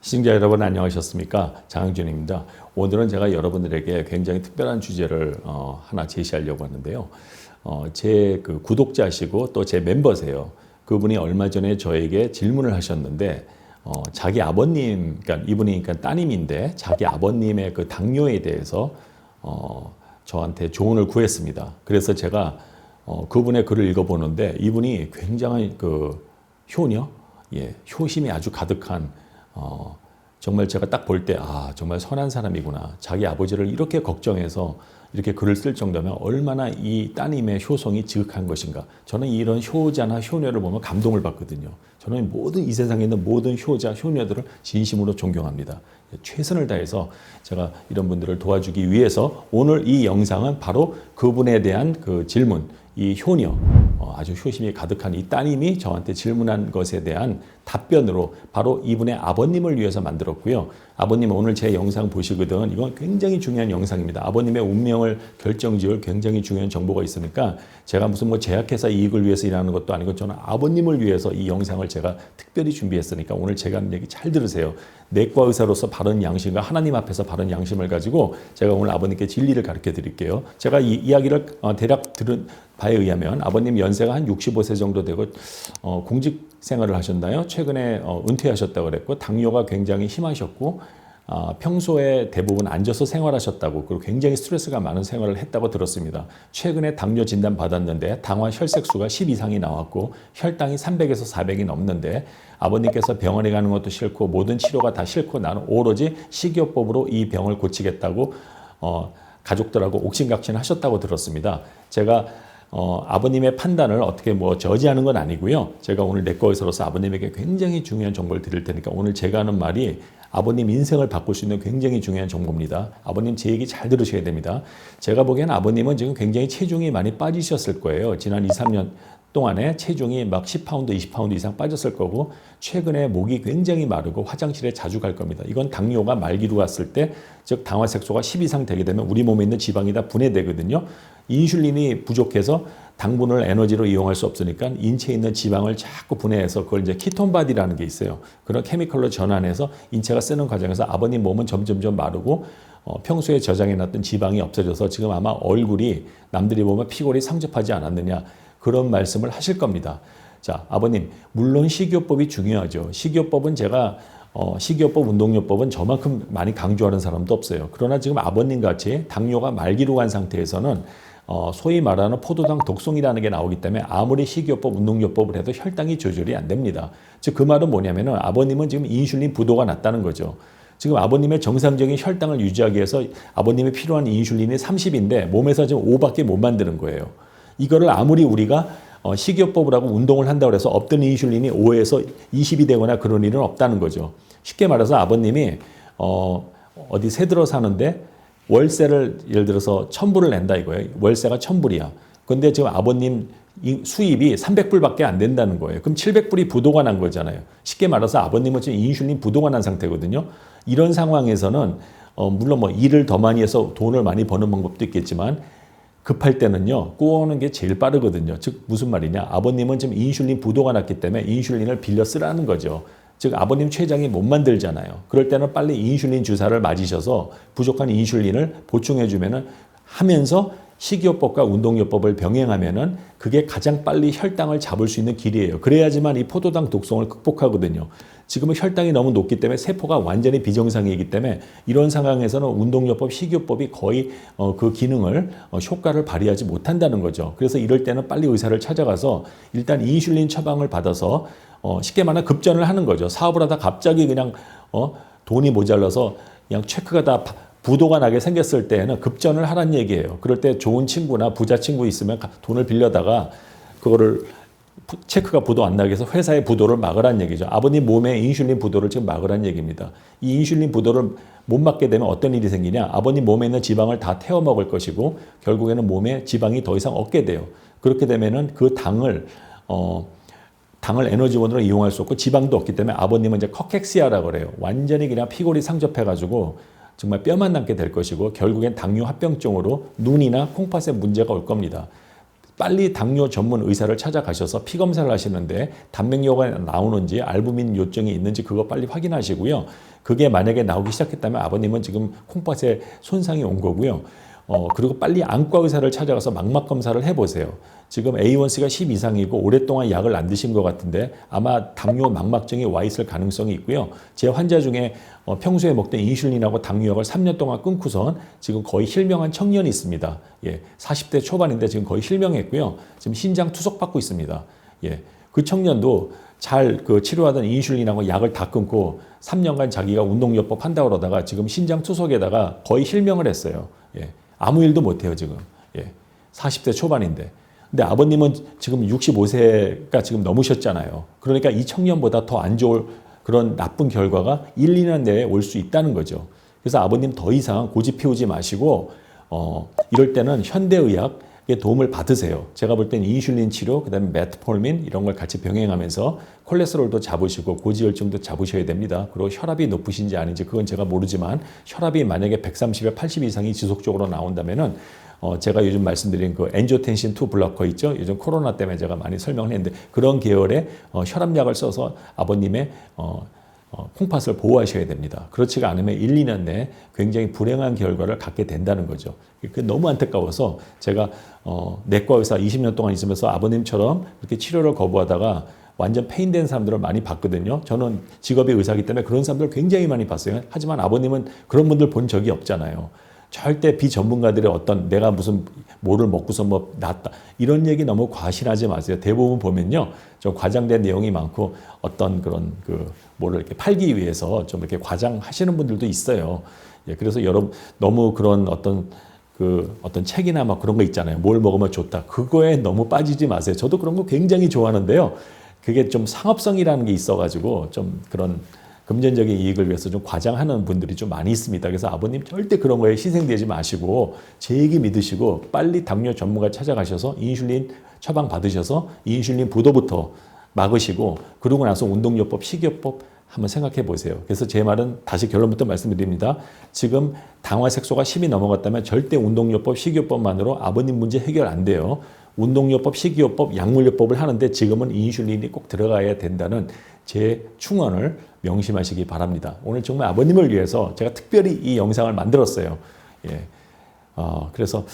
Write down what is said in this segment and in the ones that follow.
시청자 여러분 안녕하셨습니까? 장항준입니다. 오늘은 제가 여러분들에게 굉장히 특별한 주제를 어, 하나 제시하려고 하는데요. 어, 제 그 구독자시고 또 제 멤버세요. 그분이 얼마 전에 저에게 질문을 하셨는데 어, 자기 아버님, 그러니까 이분이 그러니까 따님인데 자기 아버님의 그 당뇨에 대해서 어, 저한테 조언을 구했습니다. 그래서 제가 어, 그분의 글을 읽어보는데 이분이 굉장히 그 효녀, 예, 효심이 아주 가득한 어, 정말 제가 딱 볼 때 아 정말 선한 사람이구나. 자기 아버지를 이렇게 걱정해서 이렇게 글을 쓸 정도면 얼마나 이 따님의 효성이 지극한 것인가. 저는 이런 효자나 효녀를 보면 감동을 받거든요. 저는 모든 이 세상에 있는 모든 효자 효녀들을 진심으로 존경합니다. 최선을 다해서 제가 이런 분들을 도와주기 위해서 오늘 이 영상은 바로 그분에 대한 그 질문 이 효녀 어, 아주 효심이 가득한 이 따님이 저한테 질문한 것에 대한 답변으로 바로 이분의 아버님을 위해서 만들었고요. 아버님 오늘 제 영상 보시거든. 이건 굉장히 중요한 영상입니다. 아버님의 운명을 결정지을 굉장히 중요한 정보가 있으니까 제가 무슨 뭐 제약회사 이익을 위해서 일하는 것도 아니고 저는 아버님을 위해서 이 영상을 제가 특별히 준비했으니까 오늘 제가 하는 얘기 잘 들으세요. 내과 의사로서 바른 양심과 하나님 앞에서 바른 양심을 가지고 제가 오늘 아버님께 진리를 가르쳐 드릴게요. 제가 이 이야기를 어, 대략 들은 바에 의하면 아버님 연세가 한 65세 정도 되고 어, 공직 생활을 하셨나요? 최근에 어, 은퇴하셨다고 그랬고 당뇨가 굉장히 심하셨고 아, 평소에 대부분 앉아서 생활하셨다고 그리고 굉장히 스트레스가 많은 생활을 했다고 들었습니다. 최근에 당뇨 진단 받았는데 당화 혈색수가 10 이상이 나왔고 혈당이 300에서 400이 넘는데 아버님께서 병원에 가는 것도 싫고 모든 치료가 다 싫고 나는 오로지 식이요법으로 이 병을 고치겠다고 어, 가족들하고 옥신각신 하셨다고 들었습니다. 제가 어, 아버님의 판단을 어떻게 뭐 저지하는 건 아니고요. 제가 오늘 내과 의사로서 아버님에게 굉장히 중요한 정보를 드릴 테니까 오늘 제가 하는 말이 아버님 인생을 바꿀 수 있는 굉장히 중요한 정보입니다. 아버님 제 얘기 잘 들으셔야 됩니다. 제가 보기에는 아버님은 지금 굉장히 체중이 많이 빠지셨을 거예요. 지난 2, 3년 동안에 체중이 막 10파운드, 20파운드 이상 빠졌을 거고 최근에 목이 굉장히 마르고 화장실에 자주 갈 겁니다. 이건 당뇨가 말기로 왔을 때 즉 당화색소가 10 이상 되게 되면 우리 몸에 있는 지방이 다 분해되거든요. 인슐린이 부족해서 당분을 에너지로 이용할 수 없으니까 인체에 있는 지방을 자꾸 분해해서 그걸 이제 키톤 바디라는 게 있어요. 그런 케미컬로 전환해서 인체가 쓰는 과정에서 아버님 몸은 점점점 마르고 어, 평소에 저장해놨던 지방이 없어져서 지금 아마 얼굴이 남들이 보면 피골이 상접하지 않았느냐 그런 말씀을 하실 겁니다. 자, 아버님, 물론 식이요법이 중요하죠. 식이요법은 제가 어, 식이요법, 운동요법은 저만큼 많이 강조하는 사람도 없어요. 그러나 지금 아버님 같이 당뇨가 말기로 간 상태에서는 어, 소위 말하는 포도당 독성이라는 게 나오기 때문에 아무리 식이요법, 운동요법을 해도 혈당이 조절이 안 됩니다. 즉 그 말은 뭐냐면은 아버님은 지금 인슐린 부도가 났다는 거죠. 지금 아버님의 정상적인 혈당을 유지하기 위해서 아버님이 필요한 인슐린이 30인데 몸에서 지금 5밖에 못 만드는 거예요. 이거를 아무리 우리가 어, 식이요법을 하고 운동을 한다고 해서 없던 인슐린이 5에서 20이 되거나 그런 일은 없다는 거죠. 쉽게 말해서 아버님이 어, 어디 새 들어 사는데 월세를 예를 들어서 천불을 낸다 이거예요. 월세가 천불이야. 근데 지금 아버님 수입이 300불밖에 안 된다는 거예요. 그럼 700불이 부도가 난 거잖아요. 쉽게 말해서 아버님은 지금 인슐린 부도가 난 상태거든요. 이런 상황에서는 어, 물론 뭐 일을 더 많이 해서 돈을 많이 버는 방법도 있겠지만 급할 때는요, 꼬는 게 제일 빠르거든요. 즉, 무슨 말이냐. 아버님은 지금 인슐린 부도가 났기 때문에 인슐린을 빌려 쓰라는 거죠. 즉, 아버님 췌장이 못 만들잖아요. 그럴 때는 빨리 인슐린 주사를 맞으셔서 부족한 인슐린을 보충해주면은 하면서 식이요법과 운동요법을 병행하면은 그게 가장 빨리 혈당을 잡을 수 있는 길이에요. 그래야지만 이 포도당 독성을 극복하거든요. 지금은 혈당이 너무 높기 때문에 세포가 완전히 비정상이기 때문에 이런 상황에서는 운동요법, 식이요법이 거의 어, 그 기능을 어, 효과를 발휘하지 못한다는 거죠. 그래서 이럴 때는 빨리 의사를 찾아가서 일단 인슐린 처방을 받아서 어, 쉽게 말하면 급전을 하는 거죠. 사업을 하다 갑자기 그냥 어, 돈이 모자라서 그냥 체크가 다 부도가 나게 생겼을 때에는 급전을 하란 얘기예요. 그럴 때 좋은 친구나 부자 친구 있으면 돈을 빌려다가 그거를 체크가 부도 안 나게 해서 회사의 부도를 막으란 얘기죠. 아버님 몸에 인슐린 부도를 지금 막으란 얘기입니다. 이 인슐린 부도를 못 막게 되면 어떤 일이 생기냐? 아버님 몸에 있는 지방을 다 태워 먹을 것이고 결국에는 몸에 지방이 더 이상 없게 돼요. 그렇게 되면은 그 당을 어 당을 에너지원으로 이용할 수 없고 지방도 없기 때문에 아버님은 이제 커캑시아라고 그래요. 완전히 그냥 피골이 상접해 가지고 정말 뼈만 남게 될 것이고 결국엔 당뇨 합병증으로 눈이나 콩팥에 문제가 올 겁니다. 빨리 당뇨 전문 의사를 찾아가셔서 피 검사를 하시는데 단백뇨가 나오는지 알부민 요증이 있는지 그거 빨리 확인하시고요. 그게 만약에 나오기 시작했다면 아버님은 지금 콩팥에 손상이 온 거고요. 어, 그리고 빨리 안과 의사를 찾아가서 망막 검사를 해보세요. 지금 A1C가 10 이상이고 오랫동안 약을 안 드신 것 같은데 아마 당뇨 망막증이 와 있을 가능성이 있고요. 제 환자 중에 어, 평소에 먹던 인슐린하고 당뇨약을 3년 동안 끊고선 지금 거의 실명한 청년이 있습니다. 예, 40대 초반인데 지금 거의 실명했고요. 지금 신장 투석받고 있습니다. 예, 그 청년도 잘그 치료하던 인슐린하고 약을 다 끊고 3년간 자기가 운동요법 한다고 그러다가 지금 신장 투석에다가 거의 실명을 했어요. 예, 아무 일도 못해요, 지금. 예, 40대 초반인데. 근데 아버님은 지금 65세가 지금 넘으셨잖아요. 그러니까 이 청년보다 더 안 좋을 그런 나쁜 결과가 1, 2년 내에 올 수 있다는 거죠. 그래서 아버님 더 이상 고집 피우지 마시고, 어, 이럴 때는 현대의학의 도움을 받으세요. 제가 볼 땐 인슐린 치료, 그 다음에 메트폴민 이런 걸 같이 병행하면서 콜레스테롤도 잡으시고 고지혈증도 잡으셔야 됩니다. 그리고 혈압이 높으신지 아닌지 그건 제가 모르지만 혈압이 만약에 130에 80 이상이 지속적으로 나온다면은 어, 제가 요즘 말씀드린 그 엔조텐신 2 블러커 있죠? 요즘 코로나 때문에 제가 많이 설명을 했는데 그런 계열의 어, 혈압약을 써서 아버님의 어, 어, 콩팥을 보호하셔야 됩니다. 그렇지가 않으면 1, 2년 내에 굉장히 불행한 결과를 갖게 된다는 거죠. 그게 너무 안타까워서 제가 어, 내과 의사 20년 동안 있으면서 아버님처럼 이렇게 치료를 거부하다가 완전 페인된 사람들을 많이 봤거든요. 저는 직업이 의사이기 때문에 그런 사람들 굉장히 많이 봤어요. 하지만 아버님은 그런 분들 본 적이 없잖아요. 절대 비전문가들의 어떤 내가 무슨 뭐를 먹고서 뭐 낫다 이런 얘기 너무 과신하지 마세요. 대부분 보면요 좀 과장된 내용이 많고 어떤 그런 그 뭐를 이렇게 팔기 위해서 좀 이렇게 과장하시는 분들도 있어요. 예, 그래서 여러분 너무 그런 어떤 그 어떤 책이나 막 그런 거 있잖아요. 뭘 먹으면 좋다. 그거에 너무 빠지지 마세요. 저도 그런 거 굉장히 좋아하는데요. 그게 좀 상업성이라는 게 있어가지고 좀 그런 금전적인 이익을 위해서 좀 과장하는 분들이 좀 많이 있습니다. 그래서 아버님 절대 그런 거에 희생되지 마시고 제 얘기 믿으시고 빨리 당뇨 전문가 찾아가셔서 인슐린 처방 받으셔서 인슐린 부도부터 막으시고 그러고 나서 운동요법, 식이요법 한번 생각해 보세요. 그래서 제 말은 다시 결론부터 말씀드립니다. 지금 당화 색소가 10이 넘어갔다면 절대 운동요법, 식이요법만으로 아버님 문제 해결 안 돼요. 운동요법, 식이요법, 약물요법을 하는데 지금은 인슐린이 꼭 들어가야 된다는 제 충언을 명심하시기 바랍니다. 오늘 정말 아버님을 위해서 제가 특별히 이 영상을 만들었어요. 예. 어, 그래서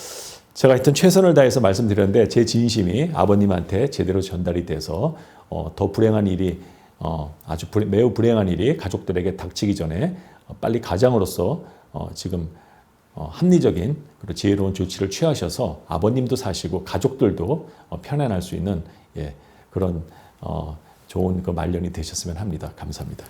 제가 하여튼 최선을 다해서 말씀드렸는데 제 진심이 아버님한테 제대로 전달이 돼서 어, 더 불행한 일이 어, 아주 불, 매우 불행한 일이 가족들에게 닥치기 전에 어, 빨리 가장으로서 어, 지금 어, 합리적인 그리고 지혜로운 조치를 취하셔서 아버님도 사시고 가족들도 어, 편안할 수 있는 예, 그런 어, 좋은 그 말년이 되셨으면 합니다. 감사합니다.